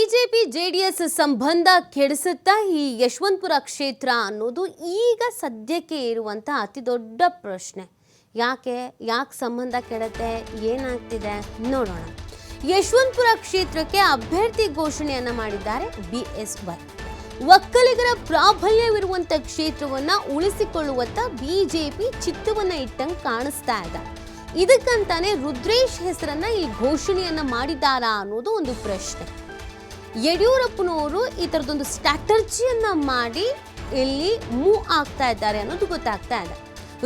BJP JDS ಸಂಬಂಧ ಕೆಡಿಸುತ್ತಾ ಈ ಯಶವಂತಪುರ ಕ್ಷೇತ್ರ ಅನ್ನೋದು ಈಗ ಸದ್ಯಕ್ಕೆ ಇರುವಂತ ಅತಿ ದೊಡ್ಡ ಪ್ರಶ್ನೆ. ಯಾಕೆ ಯಾಕೆ ಸಂಬಂಧ ಕೆಡತ್ತೆ, ಏನಾಗ್ತಿದೆ ನೋಡೋಣ. ಯಶವಂತಪುರ ಕ್ಷೇತ್ರಕ್ಕೆ ಅಭ್ಯರ್ಥಿ ಘೋಷಣೆಯನ್ನ ಮಾಡಿದ್ದಾರೆ ಬಿ ಎಸ್ ವೈ ಒಕ್ಕಲಿಗರ ಪ್ರಾಬಲ್ಯವಿರುವಂತ ಕ್ಷೇತ್ರವನ್ನ ಉಳಿಸಿಕೊಳ್ಳುವತ್ತ ಬಿಜೆಪಿ ಚಿತ್ತವನ್ನ ಇಟ್ಟಂಗೆ ಕಾಣಿಸ್ತಾ ಇದೆ. ಇದಕ್ಕಂತಾನೆ ರುದ್ರೇಶ್ ಹೆಸರನ್ನ ಈ ಘೋಷಣೆಯನ್ನ ಮಾಡಿದ್ದಾರಾ ಅನ್ನೋದು ಒಂದು ಪ್ರಶ್ನೆ. ಯಡಿಯೂರಪ್ಪನವರು ಈ ಥರದೊಂದು ಸ್ಟ್ರಾಟರ್ಜಿಯನ್ನು ಮಾಡಿ ಇಲ್ಲಿ ಮೂವ್ ಆಗ್ತಾ ಇದ್ದಾರೆ ಅನ್ನೋದು ಗೊತ್ತಾಗ್ತಾ ಇದೆ.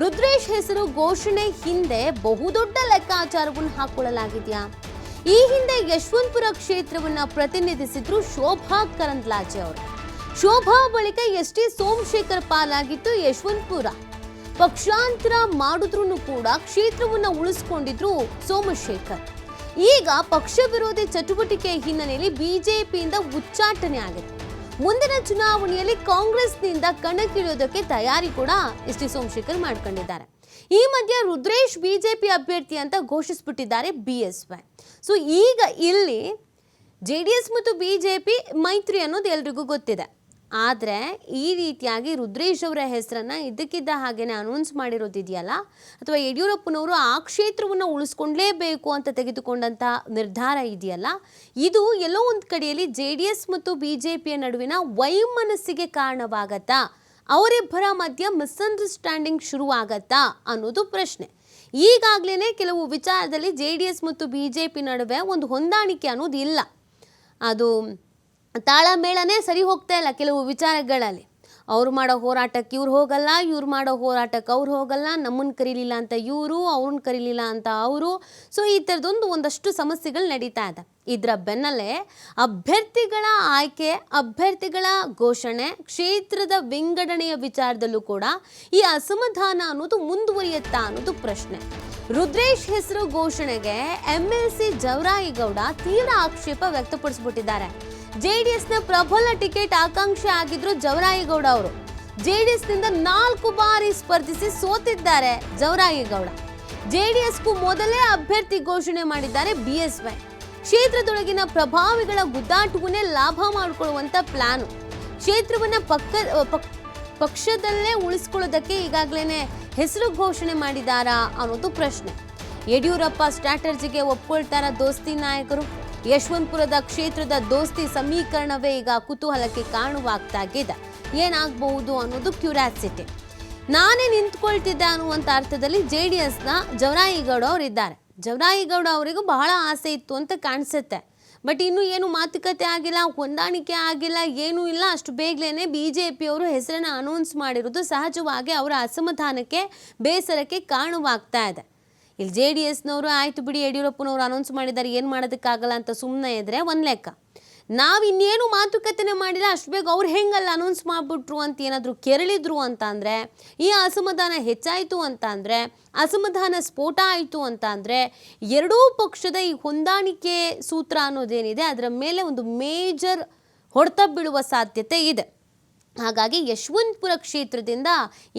ರುದ್ರೇಶ್ ಹೆಸರು ಘೋಷಣೆ ಹಿಂದೆ ಬಹುದೊಡ್ಡ ಲೆಕ್ಕಾಚಾರವನ್ನು ಹಾಕೊಳ್ಳಲಾಗಿದೆಯಾ? ಈ ಹಿಂದೆ ಯಶವಂತಪುರ ಕ್ಷೇತ್ರವನ್ನ ಪ್ರತಿನಿಧಿಸಿದ್ರು ಶೋಭಾ ಕರಂದ್ಲಾಜೆ ಅವರು. ಶೋಭಾ ಬಳಿಕ ಎಸ್ ಟಿ ಸೋಮಶೇಖರ್ ಪಾಲಾಗಿತ್ತು ಯಶವಂತಪುರ. ಪಕ್ಷಾಂತರ ಮಾಡಿದ್ರು ಕೂಡ ಕ್ಷೇತ್ರವನ್ನ ಉಳಿಸ್ಕೊಂಡಿದ್ರು ಸೋಮಶೇಖರ್. ಈಗ ಪಕ್ಷ ವಿರೋಧಿ ಚಟುವಟಿಕೆ ಹಿನ್ನೆಲೆಯಲ್ಲಿ ಬಿಜೆಪಿಯಿಂದ ಉಚ್ಚಾಟನೆ ಆಗಿದೆ ಮುಂದಿನ ಚುನಾವಣೆಯಲ್ಲಿ ಕಾಂಗ್ರೆಸ್ನಿಂದ ಕಣಕ್ಕಿಳಿಯೋದಕ್ಕೆ ತಯಾರಿ ಕೂಡ ಎಸ್ ಟಿ ಸೋಮಶೇಖರ್ ಮಾಡ್ಕೊಂಡಿದ್ದಾರೆ. ಈ ಮಧ್ಯೆ ರುದ್ರೇಶ್ ಬಿಜೆಪಿ ಅಭ್ಯರ್ಥಿ ಅಂತ ಘೋಷಿಸ್ಬಿಟ್ಟಿದ್ದಾರೆ ಬಿ ಎಸ್ ವೈ. ಸೊ ಈಗ ಇಲ್ಲಿ ಜೆ ಡಿ ಎಸ್ ಮತ್ತು ಬಿ ಜೆ ಪಿ ಮೈತ್ರಿ ಅನ್ನೋದು ಎಲ್ರಿಗೂ ಗೊತ್ತಿದೆ. ಆದರೆ ಈ ರೀತಿಯಾಗಿ ರುದ್ರೇಶ್ ಅವರ ಹೆಸರನ್ನು ಇದ್ದಕ್ಕಿದ್ದ ಹಾಗೆಯೇ ಅನೌನ್ಸ್ ಮಾಡಿರೋದಿದೆಯಲ್ಲ? ಅಥವಾ ಯಡಿಯೂರಪ್ಪನವರು ಆ ಕ್ಷೇತ್ರವನ್ನು ಉಳಿಸ್ಕೊಂಡ್ಲೇಬೇಕು ಅಂತ ತೆಗೆದುಕೊಂಡಂಥ ನಿರ್ಧಾರ ಇದೆಯಲ್ಲ? ಇದು ಎಲ್ಲೋ ಒಂದು ಕಡೆಯಲ್ಲಿ ಜೆ ಡಿ ಎಸ್ ಮತ್ತು ಬಿ ಜೆ ಪಿಯ ನಡುವಿನ ವೈಮನಸ್ಸಿಗೆ ಕಾರಣವಾಗತ್ತಾ? ಅವರಿಬ್ಬರ ಮಧ್ಯ ಮಿಸ್ಅಂಡರ್ಸ್ಟ್ಯಾಂಡಿಂಗ್ ಶುರುವಾಗತ್ತಾ ಅನ್ನೋದು ಪ್ರಶ್ನೆ. ಈಗಾಗಲೇ ಕೆಲವು ವಿಚಾರದಲ್ಲಿ ಜೆ ಡಿ ಎಸ್ ಮತ್ತು ಬಿ ಜೆ ಪಿ ನಡುವೆ ಒಂದು ಹೊಂದಾಣಿಕೆ ಅನ್ನೋದು ಇಲ್ಲ ಅದು ತಾಳಮೇಳನೇ ಸರಿ ಹೋಗ್ತಾ ಇಲ್ಲ ಕೆಲವು ವಿಚಾರಗಳಲ್ಲಿ. ಅವ್ರು ಮಾಡೋ ಹೋರಾಟಕ್ಕೆ ಇವ್ರು ಹೋಗಲ್ಲ, ಇವ್ರು ಮಾಡೋ ಹೋರಾಟಕ್ಕೆ ಅವ್ರು ಹೋಗಲ್ಲ ನಮ್ಮನ್ನು ಕರೀಲಿಲ್ಲ ಅಂತ ಇವರು ಅವ್ರನ್ನ ಕರೀಲಿಲ್ಲ ಅಂತ ಅವರು. ಸೊ ಈ ಥರದೊಂದು ಒಂದಷ್ಟು ಸಮಸ್ಯೆಗಳು ನಡೀತಾ ಇದೆ. ಇದರ ಬೆನ್ನಲ್ಲೇ ಅಭ್ಯರ್ಥಿಗಳ ಆಯ್ಕೆ, ಅಭ್ಯರ್ಥಿಗಳ ಘೋಷಣೆ, ಕ್ಷೇತ್ರದ ವಿಂಗಡಣೆಯ ವಿಚಾರದಲ್ಲೂ ಕೂಡ ಈ ಅಸಮಾಧಾನ ಅನ್ನೋದು ಮುಂದುವರಿಯುತ್ತಾ ಅನ್ನೋದು ಪ್ರಶ್ನೆ. ರುದ್ರೇಶ್ ಹೆಸರು ಘೋಷಣೆಗೆ ಎಂ ಎಲ್ ಸಿ ಜವರಾಯಿಗೌಡ ತೀವ್ರ ಆಕ್ಷೇಪ ವ್ಯಕ್ತಪಡಿಸ್ಬಿಟ್ಟಿದ್ದಾರೆ. ಜೆಡಿಎಸ್ನ ಪ್ರಬಲ ಟಿಕೆಟ್ ಆಕಾಂಕ್ಷಿ ಆಗಿದ್ರು ಜವರಾಯಿಗೌಡ ಅವರು. ಜೆಡಿಎಸ್ನಿಂದ ನಾಲ್ಕು ಬಾರಿ ಸ್ಪರ್ಧಿಸಿ ಸೋತಿದ್ದಾರೆ ಜವರಾಯಿಗೌಡ. ಜೆಡಿಎಸ್ಗೂ ಮೊದಲೇ ಅಭ್ಯರ್ಥಿ ಘೋಷಣೆ ಮಾಡಿದ್ದಾರೆ ಬಿಎಸ್ವೈ. ಕ್ಷೇತ್ರದೊಳಗಿನ ಪ್ರಭಾವಿಗಳ ಗುದ್ದಾಟವನ್ನೇ ಲಾಭ ಮಾಡಿಕೊಳ್ಳುವಂತ ಪ್ಲಾನು. ಕ್ಷೇತ್ರವನ್ನ ಪಕ್ಕ, ಪಕ್- ಪಕ್ಷದಲ್ಲೇ ಉಳಿಸ್ಕೊಳ್ಳೋದಕ್ಕೆ ಈಗಾಗಲೇ ಹೆಸರು ಘೋಷಣೆ ಮಾಡಿದಾರಾ ಅನ್ನೋದು ಪ್ರಶ್ನೆ. ಯಡಿಯೂರಪ್ಪ ಸ್ಟ್ರಾಟರ್ಜಿಗೆ ಒಪ್ಕೊಳ್ತಾರ ದೋಸ್ತಿ ನಾಯಕರು? ಯಶವಂತಪುರದ ಕ್ಷೇತ್ರದ ದೋಸ್ತಿ ಸಮೀಕರಣವೇ ಈಗ ಕುತೂಹಲಕ್ಕೆ ಕಾರಣವಾಗ್ತಾಗಿದೆ ಏನಾಗಬಹುದು ಅನ್ನೋದು ಕ್ಯೂರಿಯಾಸಿಟಿ. ನಾನೇ ನಿಂತ್ಕೊಳ್ತಿದ್ದೆ ಅನ್ನುವಂಥ ಅರ್ಥದಲ್ಲಿ ಜೆ ಡಿ ಎಸ್ನ ಜವರಾಯಿಗೌಡ ಅವರಿದ್ದಾರೆ. ಜವರಾಯಿಗೌಡ ಅವರಿಗೂ ಬಹಳ ಆಸೆ ಇತ್ತು ಅಂತ ಕಾಣಿಸುತ್ತೆ. ಬಟ್ ಇನ್ನೂ ಏನು ಮಾತುಕತೆ ಆಗಿಲ್ಲ, ಹೊಂದಾಣಿಕೆ ಆಗಿಲ್ಲ, ಏನೂ ಇಲ್ಲ. ಅಷ್ಟು ಬೇಗನೆ ಬಿ ಜೆ ಪಿಯವರು ಹೆಸರನ್ನು ಅನೌನ್ಸ್ ಮಾಡಿರೋದು ಸಹಜವಾಗಿ ಅವರ ಅಸಮಾಧಾನಕ್ಕೆ, ಬೇಸರಕ್ಕೆ ಕಾರಣವಾಗ್ತಾ ಇದೆ. ಇಲ್ಲಿ ಜೆ ಡಿ ಎಸ್ನವರು, ಆಯಿತು ಬಿಡಿ, ಯಡಿಯೂರಪ್ಪನವರು ಅನೌನ್ಸ್ ಮಾಡಿದ್ದಾರೆ, ಏನು ಮಾಡೋದಕ್ಕಾಗಲ್ಲ ಅಂತ ಸುಮ್ಮನೆ ಇದ್ರೆ ಒಂದು ಲೆಕ್ಕ. ನಾವು ಇನ್ನೇನು ಮಾತುಕತೆನೇ ಮಾಡಿಲ್ಲ, ಅಷ್ಟು ಬೇಗ ಅವ್ರು ಹೆಂಗಲ್ಲ ಅನೌನ್ಸ್ ಮಾಡಿಬಿಟ್ರು ಅಂತ ಏನಾದರೂ ಕೆರಳಿದ್ರು ಅಂತ ಅಂದರೆ, ಈ ಅಸಮಾಧಾನ ಹೆಚ್ಚಾಯಿತು ಅಂತ ಅಂದರೆ, ಅಸಮಾಧಾನ ಸ್ಫೋಟ ಆಯಿತು ಅಂತ ಅಂದರೆ, ಎರಡೂ ಪಕ್ಷದ ಈ ಹೊಂದಾಣಿಕೆ ಸೂತ್ರ ಅನ್ನೋದೇನಿದೆ, ಅದರ ಮೇಲೆ ಒಂದು ಮೇಜರ್ ಹೊಡೆತ ಬೀಳುವ ಸಾಧ್ಯತೆ ಇದೆ. ಹಾಗಾಗಿ ಯಶವಂತಪುರ ಕ್ಷೇತ್ರದಿಂದ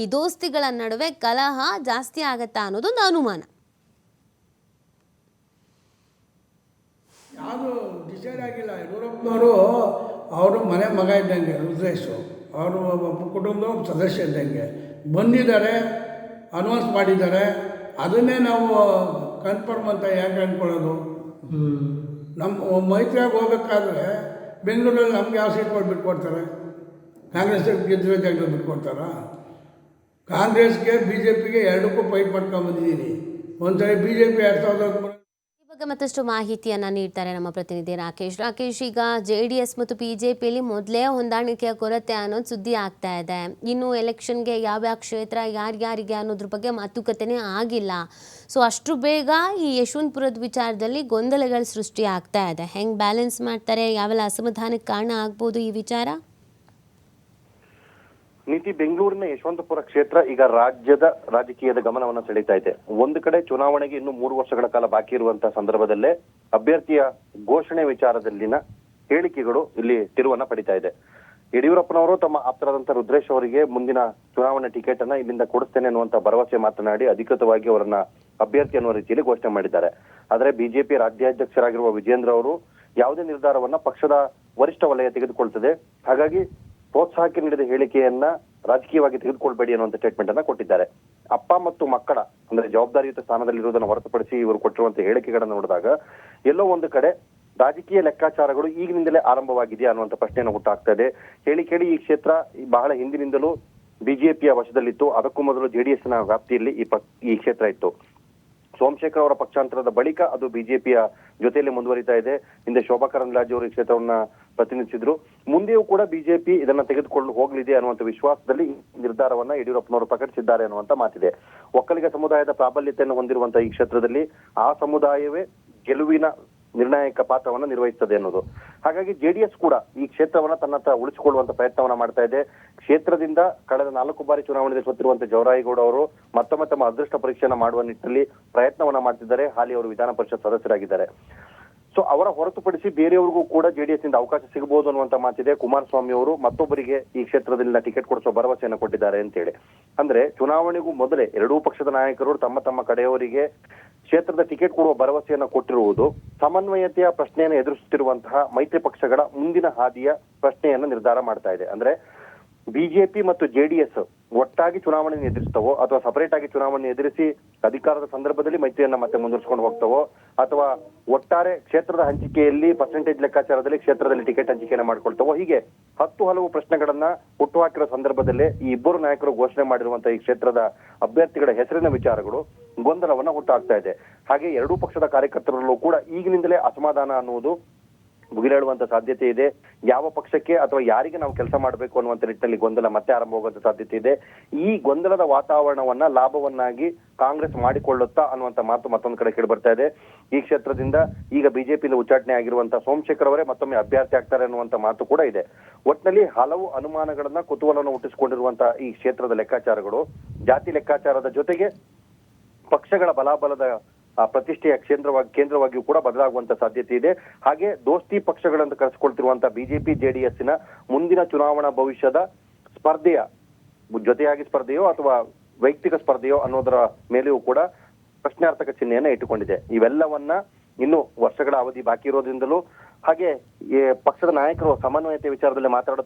ಈ ದೋಸ್ತಿಗಳ ನಡುವೆ ಕಲಹ ಜಾಸ್ತಿ ಆಗತ್ತಾ ಅನ್ನೋದೊಂದು ಅನುಮಾನ. ಯಾವುದು ಡಿಸೈಡ್ ಆಗಿಲ್ಲ. ಯಡಿಯೂರಪ್ಪನವರು ಅವರು ಮನೆ ಮಗ ಇದ್ದಂಗೆ, ರುದ್ರೇಶು. ಅವರು ಕುಟುಂಬದ ಸದಸ್ಯ ಇದ್ದಂಗೆ. ಬಂದಿದ್ದಾರೆ ಅನೌನ್ಸ್ ಮಾಡಿದ್ದಾರೆ. ಅದನ್ನೇ ನಾವು ಕನ್ಫರ್ಮ್ ಅಂತ ಯಾಕೆ ಅಂದ್ಕೊಳ್ಳೋದು ನಮ್ಮ ಮೈತ್ರಿಯಾಗಿ ಹೋಗ್ಬೇಕಾದ್ರೆ ಬೆಂಗಳೂರಲ್ಲಿ ನಮ್ಗೆ ಯಾವ ಕೊಟ್ಟು ಬಿಟ್ಕೊಡ್ತಾರೆ? ಕಾಂಗ್ರೆಸ್ ಗೆದ್ದಿರೋ ಜಾಗದಲ್ಲಿ ಬಿಟ್ಕೊಡ್ತಾರಾ? ಕಾಂಗ್ರೆಸ್ಗೆ ಬಿ ಜೆ ಪಿಗೆ ಎರಡಕ್ಕೂ ಫೈಟ್ ಮಾಡ್ಕೊಂಬಂದಿದ್ದೀನಿ ಒಂದ್ಸರಿ ಬಿ ಜೆ ಪಿ ಎರಡು ಸಾವಿರದ ಮತ್ತಷ್ಟು ಮಾಹಿತಿಯನ್ನು ನೀಡ್ತಾರೆ ನಮ್ಮ ಪ್ರತಿನಿಧಿ ರಾಕೇಶ್. ರಾಕೇಶ್, ಈಗ ಜೆ ಡಿ ಎಸ್ ಮತ್ತು ಬಿಜೆಪಿಯಲ್ಲಿ ಮೊದಲೇ ಹೊಂದಾಣಿಕೆಯ ಕೊರತೆ ಅನ್ನೋದು ಸುದ್ದಿ ಆಗ್ತಾ ಇದೆ. ಇನ್ನು ಎಲೆಕ್ಷನ್ಗೆ ಯಾವ್ಯಾವ ಕ್ಷೇತ್ರ ಯಾರ್ಯಾರಿಗೆ ಅನ್ನೋದ್ರ ಬಗ್ಗೆ ಮಾತುಕತೆನೇ ಆಗಿಲ್ಲ. ಸೊ ಅಷ್ಟು ಬೇಗ ಈ ಯಶವಂತಪುರದ ವಿಚಾರದಲ್ಲಿ ಗೊಂದಲಗಳು ಸೃಷ್ಟಿ ಆಗ್ತಾ ಇದೆ. ಹೆಂಗ್ ಬ್ಯಾಲೆನ್ಸ್ ಮಾಡ್ತಾರೆ, ಯಾವೆಲ್ಲ ಅಸಮಾಧಾನಕ್ಕೆ ಕಾರಣ ಆಗ್ಬೋದು ಈ ವಿಚಾರ? ನೀತಿ ಬೆಂಗಳೂರಿನ ಯಶವಂತಪುರ ಕ್ಷೇತ್ರ ಈಗ ರಾಜ್ಯದ ರಾಜಕೀಯದ ಗಮನವನ್ನು ಸೆಳೀತಾ ಇದೆ. ಒಂದು ಕಡೆ ಚುನಾವಣೆಗೆ ಇನ್ನು ಮೂರು ವರ್ಷಗಳ ಕಾಲ ಬಾಕಿ ಇರುವಂತಹ ಸಂದರ್ಭದಲ್ಲೇ ಅಭ್ಯರ್ಥಿಯ ಘೋಷಣೆ ವಿಚಾರದಲ್ಲಿನ ಹೇಳಿಕೆಗಳು ಇಲ್ಲಿ ತಿರುವನ್ನ ಪಡಿತಾ ಇದೆ. ಯಡಿಯೂರಪ್ಪನವರು ತಮ್ಮ ಆಪ್ತರಾದಂತಹ ರುದ್ರೇಶ್ ಅವರಿಗೆ ಮುಂದಿನ ಚುನಾವಣೆ ಟಿಕೆಟ್ ಅನ್ನ ಇಲ್ಲಿಂದ ಕೊಡಿಸ್ತೇನೆ ಅನ್ನುವಂತ ಭರವಸೆ ಮಾತನಾಡಿ ಅಧಿಕೃತವಾಗಿ ಅವರನ್ನ ಅಭ್ಯರ್ಥಿ ಅನ್ನುವ ರೀತಿಯಲ್ಲಿ ಘೋಷಣೆ ಮಾಡಿದ್ದಾರೆ. ಆದರೆ ಬಿಜೆಪಿ ರಾಜ್ಯಾಧ್ಯಕ್ಷರಾಗಿರುವ ವಿಜೇಂದ್ರ ಅವರು ಯಾವುದೇ ನಿರ್ಧಾರವನ್ನ ಪಕ್ಷದ ವರಿಷ್ಠ ವಲಯ ತೆಗೆದುಕೊಳ್ತದೆ. ಹಾಗಾಗಿ ಪ್ರೋತ್ಸಾಹಕ್ಕೆ ನೀಡಿದ ಹೇಳಿಕೆಯನ್ನ ರಾಜಕೀಯವಾಗಿ ತೆಗೆದುಕೊಳ್ಬೇಡಿ ಅನ್ನುವಂತ ಸ್ಟೇಟ್ಮೆಂಟ್ ಅನ್ನ ಕೊಟ್ಟಿದ್ದಾರೆ. ಅಪ್ಪ ಮತ್ತು ಮಕ್ಕಳ ಅಂದ್ರೆ ಜವಾಬ್ದಾರಿಯುತ ಸ್ಥಾನದಲ್ಲಿರುವುದನ್ನು ಹೊರತುಪಡಿಸಿ ಇವರು ಕೊಟ್ಟಿರುವಂತ ಹೇಳಿಕೆಗಳನ್ನು ನೋಡಿದಾಗ ಎಲ್ಲೋ ಒಂದು ಕಡೆ ರಾಜಕೀಯ ಲೆಕ್ಕಾಚಾರಗಳು ಈಗಿನಿಂದಲೇ ಆರಂಭವಾಗಿದೆಯಾ ಅನ್ನುವಂತ ಪ್ರಶ್ನೆಯನ್ನು ಹುಟ್ಟಾಗ್ತಾ ಇದೆ. ಹೇಳಿ ಕೇಳಿ ಈ ಕ್ಷೇತ್ರ ಬಹಳ ಹಿಂದಿನಿಂದಲೂ ಬಿಜೆಪಿಯ ವಶದಲ್ಲಿತ್ತು. ಅದಕ್ಕೂ ಮೊದಲು ಜೆಡಿಎಸ್ನ ವ್ಯಾಪ್ತಿಯಲ್ಲಿ ಈ ಈ ಕ್ಷೇತ್ರ ಇತ್ತು. ಸೋಮಶೇಖರ್ ಅವರ ಪಕ್ಷಾಂತರದ ಬಳಿಕ ಅದು ಬಿಜೆಪಿಯ ಜೊತೆಯಲ್ಲಿ ಮುಂದುವರಿತಾ ಇದೆ. ಹಿಂದೆ ಶೋಭಾ ಕರಂದ್ಲಾಜೆ ಅವರು ಈ ಕ್ಷೇತ್ರವನ್ನ ಪ್ರತಿನಿಧಿಸಿದ್ರು. ಮುಂದೆಯೂ ಕೂಡ ಬಿಜೆಪಿ ಇದನ್ನ ತೆಗೆದುಕೊಂಡು ಹೋಗಲಿದೆ ಅನ್ನುವಂತ ವಿಶ್ವಾಸದಲ್ಲಿ ನಿರ್ಧಾರವನ್ನ ಯಡಿಯೂರಪ್ಪನವರು ಪ್ರಕಟಿಸಿದ್ದಾರೆ ಅನ್ನುವಂತ ಮಾತಿದೆ. ಒಕ್ಕಲಿಗ ಸಮುದಾಯದ ಪ್ರಾಬಲ್ಯತೆಯನ್ನು ಹೊಂದಿರುವಂತಹ ಈ ಕ್ಷೇತ್ರದಲ್ಲಿ ಆ ಸಮುದಾಯವೇ ಗೆಲುವಿನ ನಿರ್ಣಾಯಕ ಪಾತ್ರವನ್ನ ನಿರ್ವಹಿಸ್ತದೆ ಅನ್ನೋದು. ಹಾಗಾಗಿ ಜೆಡಿಎಸ್ ಕೂಡ ಈ ಕ್ಷೇತ್ರವನ್ನ ತನ್ನತ್ತ ಉಳಿಸಿಕೊಳ್ಳುವಂತ ಪ್ರಯತ್ನವನ್ನ ಮಾಡ್ತಾ ಇದೆ. ಕ್ಷೇತ್ರದಿಂದ ಕಳೆದ ನಾಲ್ಕು ಬಾರಿ ಚುನಾವಣೆಯಲ್ಲಿ ಸೋತಿರುವಂತ ಜವರಾಯಿಗೌಡ ಅವರು ಮತ್ತೊಮ್ಮೆ ತಮ್ಮ ಅದೃಷ್ಟ ಪರೀಕ್ಷೆಯನ್ನ ಮಾಡುವ ನಿಟ್ಟಿನಲ್ಲಿ ಪ್ರಯತ್ನವನ್ನ ಮಾಡ್ತಿದ್ದಾರೆ. ಹಾಲಿ ಅವರು ವಿಧಾನ ಪರಿಷತ್ ಸದಸ್ಯರಾಗಿದ್ದಾರೆ. ಸೊ ಅವರ ಹೊರತುಪಡಿಸಿ ಬೇರೆಯವರಿಗೂ ಕೂಡ ಜೆಡಿಎಸ್ನಿಂದ ಅವಕಾಶ ಸಿಗಬಹುದು ಅನ್ನುವಂತ ಮಾತಿದೆ. ಕುಮಾರಸ್ವಾಮಿ ಅವರು ಮತ್ತೊಬ್ಬರಿಗೆ ಈ ಕ್ಷೇತ್ರದಲ್ಲಿ ಟಿಕೆಟ್ ಕೊಡಿಸುವ ಭರವಸೆಯನ್ನು ಕೊಟ್ಟಿದ್ದಾರೆ ಅಂತೇಳಿ ಅಂದ್ರೆ ಚುನಾವಣೆಗೂ ಮೊದಲೇ ಎರಡೂ ಪಕ್ಷದ ನಾಯಕರು ತಮ್ಮ ತಮ್ಮ ಕಡೆಯವರಿಗೆ ಕ್ಷೇತ್ರದ ಟಿಕೆಟ್ ಕೊಡುವ ಭರವಸೆಯನ್ನು ಕೊಟ್ಟಿರುವುದು ಸಮನ್ವಯತೆಯ ಪ್ರಶ್ನೆಯನ್ನು ಎದುರಿಸುತ್ತಿರುವಂತಹ ಮೈತ್ರಿ ಪಕ್ಷಗಳ ಮುಂದಿನ ಹಾದಿಯ ಪ್ರಶ್ನೆಯನ್ನು ನಿರ್ಧಾರ ಮಾಡ್ತಾ ಇದೆ. ಅಂದ್ರೆ ಬಿಜೆಪಿ ಮತ್ತು ಜೆಡಿಎಸ್ ಒಟ್ಟಾಗಿ ಚುನಾವಣೆಯನ್ನು ಎದುರಿಸ್ತವೋ ಅಥವಾ ಸಪರೇಟ್ ಆಗಿ ಚುನಾವಣೆ ಎದುರಿಸಿ ಅಧಿಕಾರದ ಸಂದರ್ಭದಲ್ಲಿ ಮೈತ್ರಿಯನ್ನ ಮತ್ತೆ ಮುಂದುವರಿಸಿಕೊಂಡು ಹೋಗ್ತವೋ ಅಥವಾ ಒಟ್ಟಾರೆ ಕ್ಷೇತ್ರದ ಹಂಚಿಕೆಯಲ್ಲಿ ಪರ್ಸೆಂಟೇಜ್ ಲೆಕ್ಕಾಚಾರದಲ್ಲಿ ಕ್ಷೇತ್ರದಲ್ಲಿ ಟಿಕೆಟ್ ಹಂಚಿಕೆಯನ್ನ ಮಾಡ್ಕೊಳ್ತವೋ, ಹೀಗೆ ಹತ್ತು ಹಲವು ಪ್ರಶ್ನೆಗಳನ್ನ ಹುಟ್ಟುಹಾಕಿರೋ ಸಂದರ್ಭದಲ್ಲಿ ಈ ಇಬ್ಬರು ನಾಯಕರು ಘೋಷಣೆ ಮಾಡಿರುವಂತಹ ಈ ಕ್ಷೇತ್ರದ ಅಭ್ಯರ್ಥಿಗಳ ಹೆಸರಿನ ವಿಚಾರಗಳು ಗೊಂದಲವನ್ನ ಹುಟ್ಟಾಗ್ತಾ ಇದೆ. ಹಾಗೆ ಎರಡೂ ಪಕ್ಷದ ಕಾರ್ಯಕರ್ತರಲ್ಲೂ ಕೂಡ ಈಗಿನಿಂದಲೇ ಅಸಮಾಧಾನ ಅನ್ನುವುದು ಮುಗಿಲೇಳುವಂತ ಸಾಧ್ಯತೆ ಇದೆ. ಯಾವ ಪಕ್ಷಕ್ಕೆ ಅಥವಾ ಯಾರಿಗೆ ನಾವು ಕೆಲಸ ಮಾಡಬೇಕು ಅನ್ನುವಂತ ನಿಟ್ಟಿನಲ್ಲಿ ಗೊಂದಲ ಮತ್ತೆ ಆರಂಭವಾಗುವಂತ ಸಾಧ್ಯತೆ ಇದೆ. ಈ ಗೊಂದಲದ ವಾತಾವರಣವನ್ನ ಲಾಭವನ್ನಾಗಿ ಕಾಂಗ್ರೆಸ್ ಮಾಡಿಕೊಳ್ಳುತ್ತಾ ಅನ್ನುವಂತ ಮಾತು ಮತ್ತೊಂದು ಕಡೆ ಕೇಳಿ ಬರ್ತಾ ಇದೆ. ಈ ಕ್ಷೇತ್ರದಿಂದ ಈಗ ಬಿಜೆಪಿಯಿಂದ ಉಚ್ಚಾಟನೆ ಆಗಿರುವಂತಹ ಸೋಮಶೇಖರ್ ಅವರೇ ಮತ್ತೊಮ್ಮೆ ಅಭ್ಯರ್ಥಿ ಆಗ್ತಾರೆ ಅನ್ನುವಂತ ಮಾತು ಕೂಡ ಇದೆ. ಒಟ್ಟಿನಲ್ಲಿ ಹಲವು ಅನುಮಾನಗಳನ್ನ ಕುತೂಹಲವನ್ನು ಹುಟ್ಟಿಸಿಕೊಂಡಿರುವಂತಹ ಈ ಕ್ಷೇತ್ರದ ಲೆಕ್ಕಾಚಾರಗಳು ಜಾತಿ ಲೆಕ್ಕಾಚಾರದ ಜೊತೆಗೆ ಪಕ್ಷಗಳ ಬಲಾಬಲದ ಪ್ರತಿಷ್ಠೆಯ ಕ್ಷೇತ್ರವಾಗಿ ಕೇಂದ್ರವಾಗಿಯೂ ಕೂಡ ಬದಲಾಗುವಂತ ಸಾಧ್ಯತೆ ಇದೆ. ಹಾಗೆ ದೋಸ್ತಿ ಪಕ್ಷಗಳನ್ನು ಕರೆಸಿಕೊಳ್ತಿರುವಂತಹ ಬಿಜೆಪಿ ಜೆಡಿಎಸ್ನ ಮುಂದಿನ ಚುನಾವಣಾ ಭವಿಷ್ಯದ ಸ್ಪರ್ಧೆಯ, ಜೊತೆಯಾಗಿ ಸ್ಪರ್ಧೆಯೋ ಅಥವಾ ವೈಯಕ್ತಿಕ ಸ್ಪರ್ಧೆಯೋ ಅನ್ನೋದರ ಮೇಲೆಯೂ ಕೂಡ ಪ್ರಶ್ನಾರ್ಥಕ ಚಿಹ್ನೆಯನ್ನ ಇಟ್ಟುಕೊಂಡಿದೆ. ಇವೆಲ್ಲವನ್ನ ಇನ್ನು ವರ್ಷಗಳ ಅವಧಿ ಬಾಕಿ ಇರೋದ್ರಿಂದಲೂ ಹಾಗೆ ಪಕ್ಷದ ನಾಯಕರು ಸಮನ್ವಯತೆ ವಿಚಾರದಲ್ಲಿ ಮಾತಾಡುತ್ತಾ